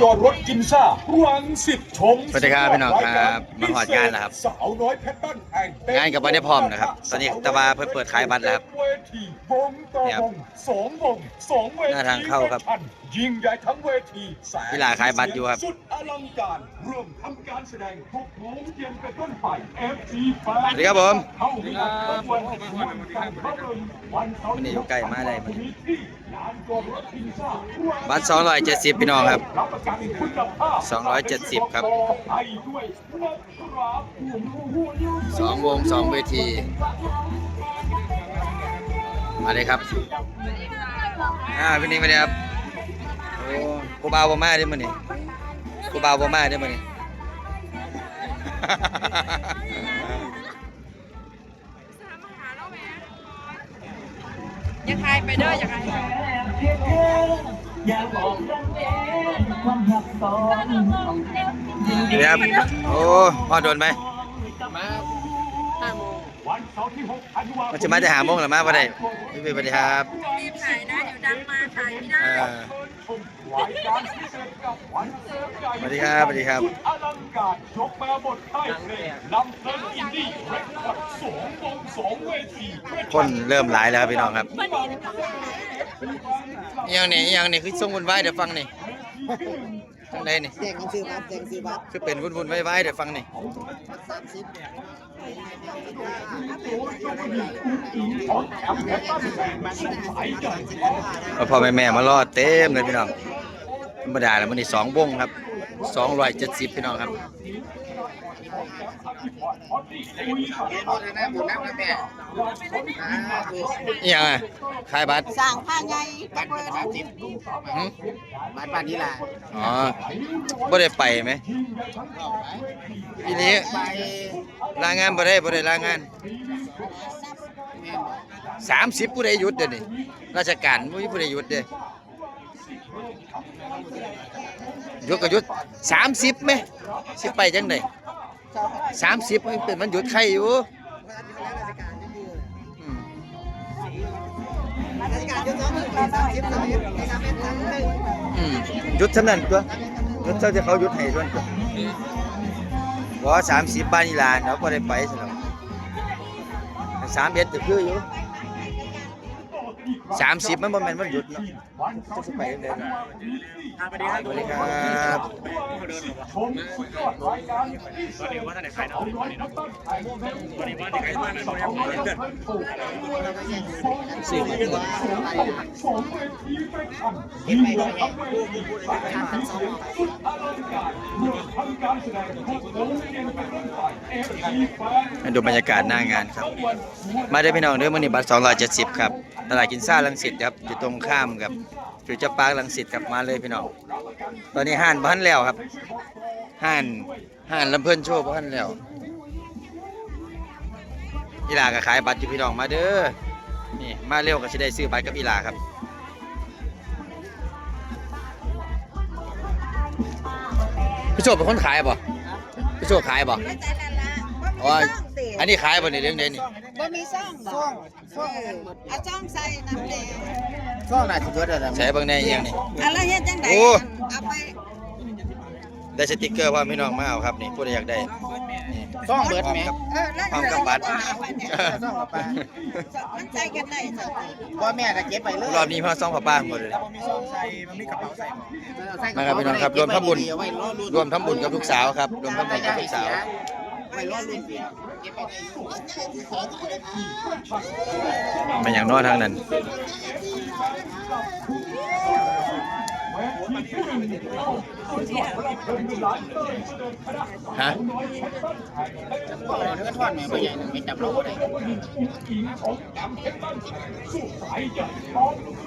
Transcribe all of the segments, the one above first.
จอดรถกินซ่ารังสิตชมสวัสดีครับพี่น้องครับมาหอดงานแล้วครับสาวน้อยเพชรบ้านแพงงานกับวันนี้พร้อมนะครับ ตอนนี้ตะวาเพิ่งเปิดขายบัตรแล้วครับเวทีวงต่อเนี่ยครับวงสองวงสองเวทีหน้าทางเข้าครับยิ่งใหญ่ทั้งเวทีแสนกีฬาขายบัตรอยู่ครับสุดอลังการร่วมทำการแสดงทุกโมงเย็นเป็นต้นไป FG แฟสวัสดีครับผมเข้าถึงวันวันกันพระเริงวันเสาร์วันนี้อยู่ใกล้มาได้มั้ยที่ลานจอดรถกินซ่าบัตร270พี่น้องครับรับประกันคุณภาพ270ครับไทยด้วยนะครับ สองวงสองเวที มาเลยครับ อ่าพี่นิ่งมาเลยครับโอ้กูบาวบ่มาได้มื้อนี้กูบาวบ่มาได้มื้อนี้ ย่าทายไปเด้ออย่าทายไปนี่ครับโอ้พอโดนไหมวันเสาร์ที่6ธันวาคมันมจะมาจะหาโมงหรือมาบ่ได้พี่พี่สวัสดีครับรีบถ่ายนะเดี๋ยวดังมาถ่ายไม่ได้ สาร์ใหญ่สวัสดีครับสวัสดีครับอลังการยกมาบทค่ายเพลงนำเพลงอินดี้เรคคอร์ดสองวงสองเวทีคนเริ่มหลายแล้วครับพี่น้องครับอหยังนี่อหยังนี่คือส่งวุ่นวายเดี๋ยวฟังนี่จังไดนี่แจ้งกันซื้อบัตรแจ้งซื้อบัตรคือเป็นวุ่นวุ่นวายวายเดี๋ยวฟังนี่สามสิบเอาพ่อแม่แม่มารอเต็มเลยพี่น้อง ธรรมดาแล้วมันนี่สองวงครับสองร้อยเจ็ดสิบพี่น้องครับเรียนหมดเลยนะหมดน้ำนะแม่อ่าดูอหยังอะขายบัตรสร้างผ้าใหญ่บัตรสามสิบหึบัตรบ้านนี้ล่ะอ๋อบ่ได้ไปไหมทีนี้ไปลางานบ่ได้บ่ได้ลางานแม่นบ่สามสิบผู้ใดหยุดเด้อนี่ราชการบ่มีผู้ใดหยุดเด้อ หยุดก็หยุดสามสิบไหมสิไปจังไดสามสิบมันเป็นมันหยุดใครอยู่อืมราชการยุทธสองหนึ่งสามสิบสามสิบในการเป็นสามหนึ่งอืมหยุดเท่านั้นตัวหยุดเท่าที่เขาหยุดให้ด้วยตัวบ่สามสิบบ้านอีหลานเราก็ได้ไปซะแล้วสามเอ็ดก็คืออยู่ สามสิบมันบ่แม่นมันหยุดเนาะจะสิไปจังได๋สวัสดีครับสวัสดีครับชมสุดยอดรายการพิเศษสาวน้อยเพชรบ้านแพงวันนี้ว่าในใครบ้านนั้นเราไม่ได้สี่คนตัวสองเวทีไม่ทันยิ่งใหญ่ทั้งเวทีแสนสุดอลังการเมื่อทำการแสดงทุกโรงเรียนเป็นต้นไปเอฟซีแฟนให้ดูบรรยากาศหน้างานครับ มาได้อพี่น้องเด้อมื้อนี้บัตร270 ครับ ตลาดกินซ่าลังสิตครับอยู่ตรงข้ามกับฟิวเจอร์พาร์คลังสิตครับมาเลยพี่น้องตอนนี้ห้านบ้านแล้วครับห้านห้านลำเพิ่นโชว์บ้านแล้วอีหลาก็ขายบัตรอยู่พี่น้องมาเด้อนี่มาเร็วก็สิได้ซื้อบัตรกับอีหลาครับพี่โชคเป็นคนขายบ่พี่โชคขายบ่ไม่ใจนั่นละอ๋ออันนี้ขายบ่นี่เรื่องเด่นนี่บ่มีซ่องช่วง ช่วงเอาซ่องใส่น้ำแดงช่วงไหนที่เกิดอะไรใช้เบิ่งแน่อีหยังนี่ อะไรเฮ็ดจังไดโอ้ เอาไปได้สติกเกอร์ว่าพี่น้องมาเอาครับนี่ผู้ใดอยากได้นี่ช่วงเบิดไหมเออแล้วพร้อมกับบัตร ช่วงกับปลามันใจกันได้จ้ะพ่อแม่ก็เก็บไปเลยรอบนี้พ่อซ่องพ่อป้าหมดเลยมีซองใส่มันมีกระเป๋าใส่มาครับพี่น้องครับรวมทำบุญรวมทำบุญกับลูกสาวครับ รวมทำบุญกับลูกสาว ไปรอดรุ่นเดียมันอย่างน้อยทางนั้นฮะบอกเลยถ้าทอดม่พ่อใหญ่ไม่จับเราได้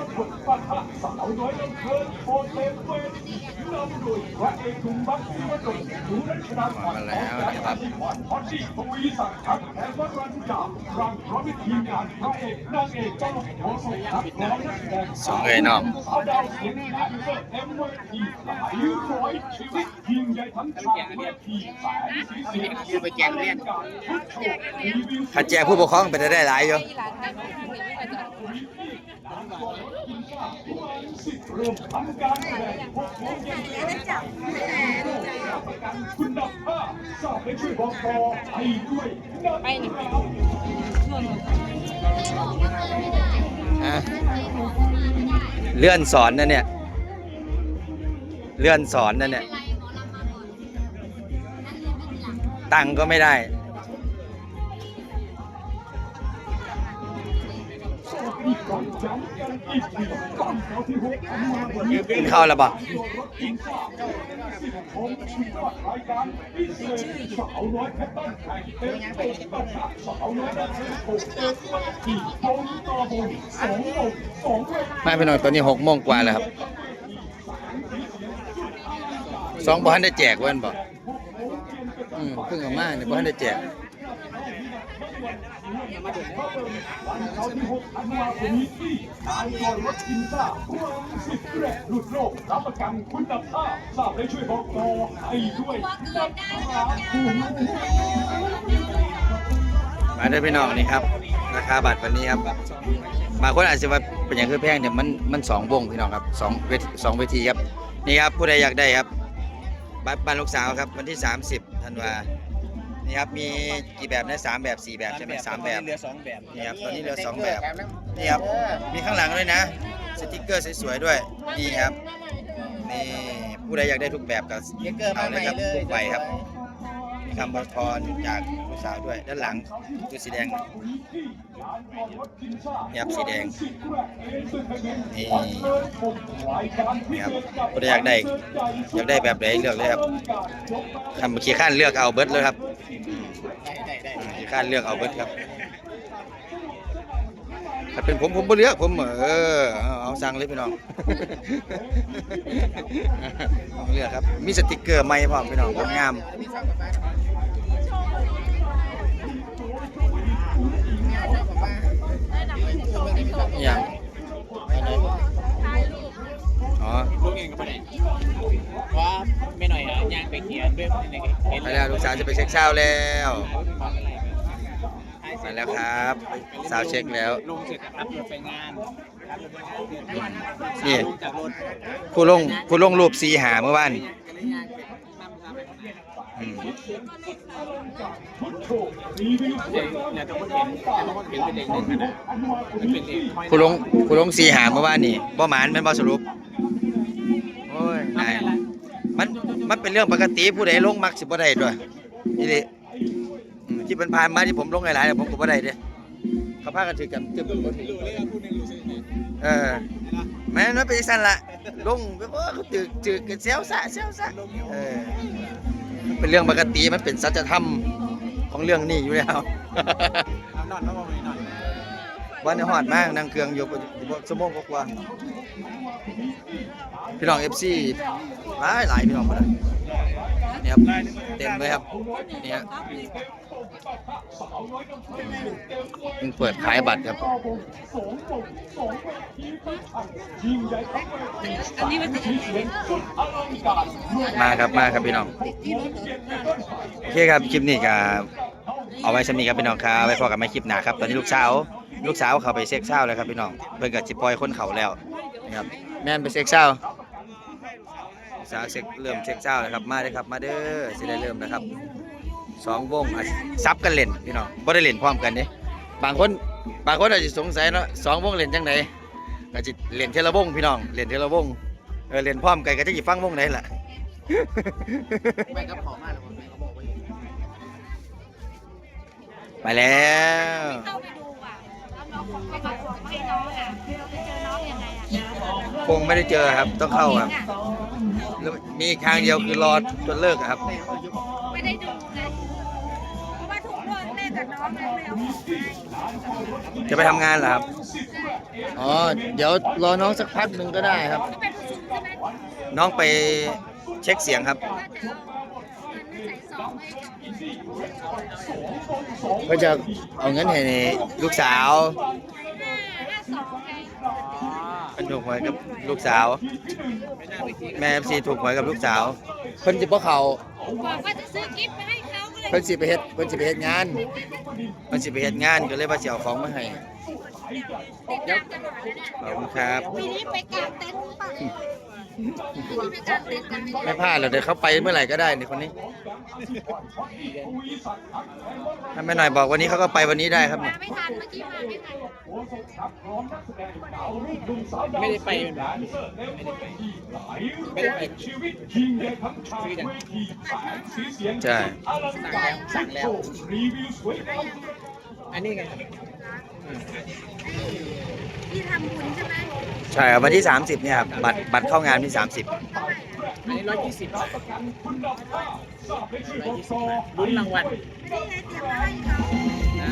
อิงของแอมานแพงสู้สายใหญ่พร้อมระเบิดปะทะสาวน้อยลำเพลินโปรเต็มเวทีนำโดยพระเอกหนุ่มบัคซีวดลดูรัชดาพรมาแล้วนะครับพอดดี้ทวีศักดิ์ทักแทนวัดรันจารังพร้อมวิธีงานพระเอกนางเอกต้องโหสดนักร้องนักแสดงสองเอ้ยน้องสาวดาวเสียงงานเปิดเอ็มเวทีหลายร้อยชีวิตยิ่งใหญ่ทั้งทางเวทีแสนสีเสียงไปแจกเรียนขัดแจกผู้ปกครองไปได้หลายอยู่เริ่มทำการแสดงหกโมงเย็นรับประกันคุณภาพทราบและช่วยบอกต่อให้ด้วยนะครับอะเลื่อนสอนนะเนี่ย เลื่อนสอนนะเนี่ย ตังก็ไม่ได้ กินข้าวแล้วบ่มายการพิเศษสาแข่งเต็มเต็มประชาสาวน้อยด้านเต็มหกเต็มวันที่ตรงต่อบนสองโมงสองเวทีมาพี่น้องตอนนี้หกโมงกว่าแล้วครับสองบ่ทันได้แจกเว้นบ่อืมเพิ่งเอามาเนี่ยบ่ทันได้แจก วันเสาร์ที่หกธันวาคมนี้ที่ทางก่อนรถกินข้าวความสิบแรกหลุดโลกรับประกันคุณภาพทราบและช่วยบอกต่อให้ด้วยนะครับมาด้อพี่น้องนี่ครับ ราคาบัตรวันนี้ครับบางคนอาจจะว่าเป็นอย่างคือแพงแต่มันมันสองวงพี่น้องครับสองเวทีสองเวทีครับนี่ครับผู้ใดอยากได้ครับบัตรบ้านลูกสาวครับวันที่ 30ธันวา นี่ครับมีกี่แบบนะสามแบบสี่แบบใช่ไหมสามแบบเหลือสองแบบนี่ครับตอนนี้เหลือสองแบบนี่ครับมีข้างหลังด้วยนะสติกเกอร์สวยๆด้วยนี่ครับนี่ผู้ใดอยากได้ทุกแบบก็เยเกอร์มาเอาใหเลม่ยครับเลยทุกใบครับมี คำบรพรจากลูกสาวด้วย ด้านหลังตัวสีแดงนี่ครับสีแดงนี่นี่ครับผู้ใดอยากได้อยากได้แบบไหนเลือกเลยครับทำขี้ข้านเลือกเอาเบิร์ดเลยครับได้ได้ได้อืมขี้ข้านเลือกเอาเบิร์ดครับ ถ้าเป็นผมผมบ่เลือกผมเออเอาเอาสั่งเลยพี่น้องเอาเลือกครับมีสติกเกอร์ใหม่พร้อมพี่น้องงามมีช่องกับบ้านมีช่องกับบ้านๆอย่างอ๋อลูกเองก็ไม่ได้ว่าไม่หน่อยอะย่างไปเขียนด้วยในเห็นไปแล้วลูกสาวจะไปเช็คเช้าแล้วไป แล้วครับ สาวเช็คแล้ว ลุงเสร็จขับรถไปงานขับรถไปงานนี่ลุงจากรถผู้ลงผู้ลงรูปสีหาเมื่อวานก็เลยย่างไปนั่งพาไปข้างในอืมเด็กเนี่ยต้องเห็นแต่ต้องเห็นเป็นเด็กหนึ่งนะมันเป็นเด็กห้อยผู้ลงผู้ลงสีหาเมื่อวานนี่บ่หมานแม่นบ่สรุปโอ้ยนายมันมันเป็นเรื่องปกติผู้ใดลงมักสิบ่ได้ด้วยนี่ดิ ที่มันผ่านมาที่ผมลงหลายๆเนี่ยผมก็บ่ได้เด้เขาพากันถือกันตึบบ่ถือเออแม่นมันเป็นจังซั่นละลงแบบว่าเขาถือถือกันเซลซะเซลซะเออมันเป็นเรื่องปกติมันเป็นสัจธรรมของเรื่องนี้อยู่แล้วนอนนอนนอนนอนวันนี้ฮอดมากนั่งเครื่องอยู่บ่ชั่วโมงกว่าพี่น้อง FC หลายหลายพี่น้องหมด เนี่ยครับเต็มเลยครับเนี่ฮะมันเปิดขายบัตรครับมาครับมาครับพี่น้องโอเคครับคลิปนี้ก็เอาไว้สำนีครับพี่น้องครับไว้พอกันไม่คลิปหนาครับตอนนี้ลูกสาวลูกสาวเขาไปเซ็กเช้าแล้วครับพี่น้องเพิ่นกับจิปล่อยคนเขาแล้วนะครับแม่นไปเซ็กเช้า สาวเซ็กเริ่มเซ็กเช้าแล้วครับมาเลยครับมาเด้อสิได้เริ่มนะครับสองวงอาจสิซับกันเล่นพี่น้องบ่ได้เล่นพร้อมกันเด้บางคนบางคนอาจจะสงสัยเนาะสองวงเล่นจังไดก็สิเล่นเทละวงพี่น้องเล่นเทละวงเออเล่นพร้อมกันก็จะสิฟังวงไหนล่ะไปกับขอมาแล้วผมเขาบอกว่าไปแล้ว คงไม่ได้เจอครับ ต้องเข้าครับแล้วมีอีกทางเดียวคือรอจนเลิกอะครับ ไม่ได้ดูเลยเพราะว่าถูกรวดแม่กับน้องเลยไม่เอาของให้จะไปทำงานเหรอครับ อ๋อ เดี๋ยวรอน้องสักพักหนึ่งก็ได้ครับก็เป็นผู้ชุมใช่ไหมน้องไปเช็คเสียงครับว่าจะเอาเงินมาใส่ซองให้ก็จะเอาเงินให้ลูกสาวห้าห้าสองไงเป็ นถูกหวยกับลูกสาว แม่เอฟซีถูกหวยกับลูกสาว เพิ่นจะบ่เขาบอกว่าจะซื้อกิฟต์ไปให้เขาก็เพิ่นสิไปเฮ็ดเพิ่นสิไปเฮ็ดงานเพิ่นสิไปเฮ็ดงานก็เลยว่าสิเอาของมาให้ติดตามกันหน่อยนะเนี่ยขอบคุณครับปีนี้ไปกางเต็นท์ป่ะปีนี้ไปกางเต็นท์กัน ไหมไม่พลาดหรอกเดี๋ยวเขาไปเมื่อไหร่ก็ได้นี่คนนี้ ถ้าไม่หน่อยบอกวันนี้เขาก็ไปวันนี้ได้ครับมาไม่ทันเมื่อกี้มาไม่ทันไม่ได้ไปเป็นแบบไม่ได้ไปชีวิตยิงใหญ่ทั้งชาติเวทีแสงสีเสียงใช่อลังการสั่งแล้วรีวิวสวยงามอันนี้ไง ที่ทำบุญใช่ไหมใช่ครับวันที่ 30 เนี่ยครับบัตรบัตรเข้างานที่ 30 อันนี้ร้อยยี่สิบประกันคุณภาพทราบในชื่อร้ขอยองยี่ซสิบอลุ้นรางวัลไม่ได้ไงเตรียมมาให้เขานะ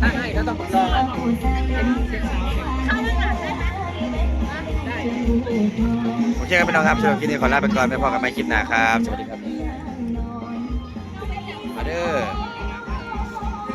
ถ้าให้ก็ต้องรอเข้าข้างหลังได้ไหมได้โอเคครับพี่น้องครับสำหรับคลิปนี้ขอลาไปก่อนไม่พอกันใหม่คลิปหน้าครับ สวัสดีครับมาเด้อ